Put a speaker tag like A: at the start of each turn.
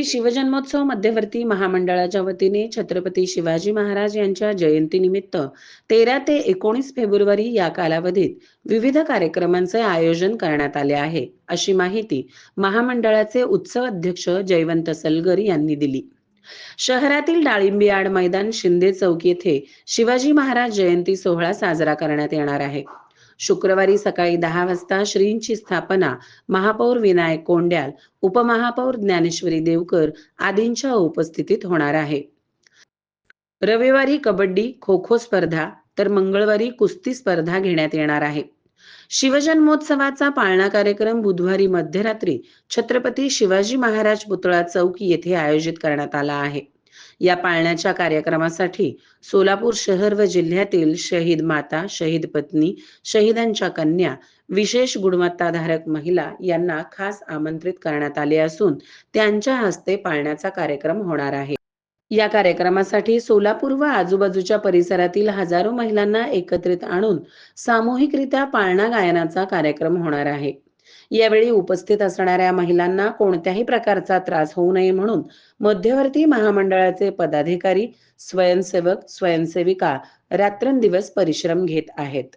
A: श्री शिवजन्मोत्सव मध्यवर्ती महामंडळाच्या वतीने छत्रपती शिवाजी महाराज यांच्या जयंतीनिमित्त तेरा ते एकोणीस फेब्रुवारी या कालावधीत विविध कार्यक्रमांचे आयोजन करण्यात आले आहे अशी माहिती महामंडळाचे उत्सव अध्यक्ष जयवंत सलगर यांनी दिली. शहरातील डाळिंबी आड मैदान शिंदे चौक येथे शिवाजी महाराज जयंती सोहळा साजरा करण्यात येणार आहे. शुक्रवारी सकाळी दहा वाजता श्रींची स्थापना महापौर विनायक कोंड्याल उपमहापौर ज्ञानेश्वरी देवकर आदींच्या उपस्थितीत होणार आहे. रविवारी कबड्डी खो खो स्पर्धा तर मंगळवारी कुस्ती स्पर्धा घेण्यात येणार आहे. शिवजन्मोत्सवाचा पाळणा कार्यक्रम बुधवारी मध्यरात्री छत्रपती शिवाजी महाराज पुतळा चौक येथे आयोजित करण्यात आला आहे. या पाळण्याच्या कार्यक्रमासाठी सोलापूर शहर व जिल्ह्यातील शहीद माता शहीद पत्नी शहीदांच्या कन्या विशेष गुणवत्ताधारक महिला यांना खास आमंत्रित करण्यात आले असून त्यांच्या हस्ते पाळण्याचा कार्यक्रम होणार आहे. या कार्यक्रमासाठी सोलापूर व आजूबाजूच्या परिसरातील हजारो महिलांना एकत्रित आणून सामूहिकरित्या पाळणा गायनाचा कार्यक्रम होणार आहे. यावेळी उपस्थित असणाऱ्या महिलांना कोणत्याही प्रकारचा त्रास होऊ नये म्हणून मध्यवर्ती महामंडळाचे पदाधिकारी स्वयंसेवक स्वयंसेविका रात्रंदिवस परिश्रम घेत आहेत.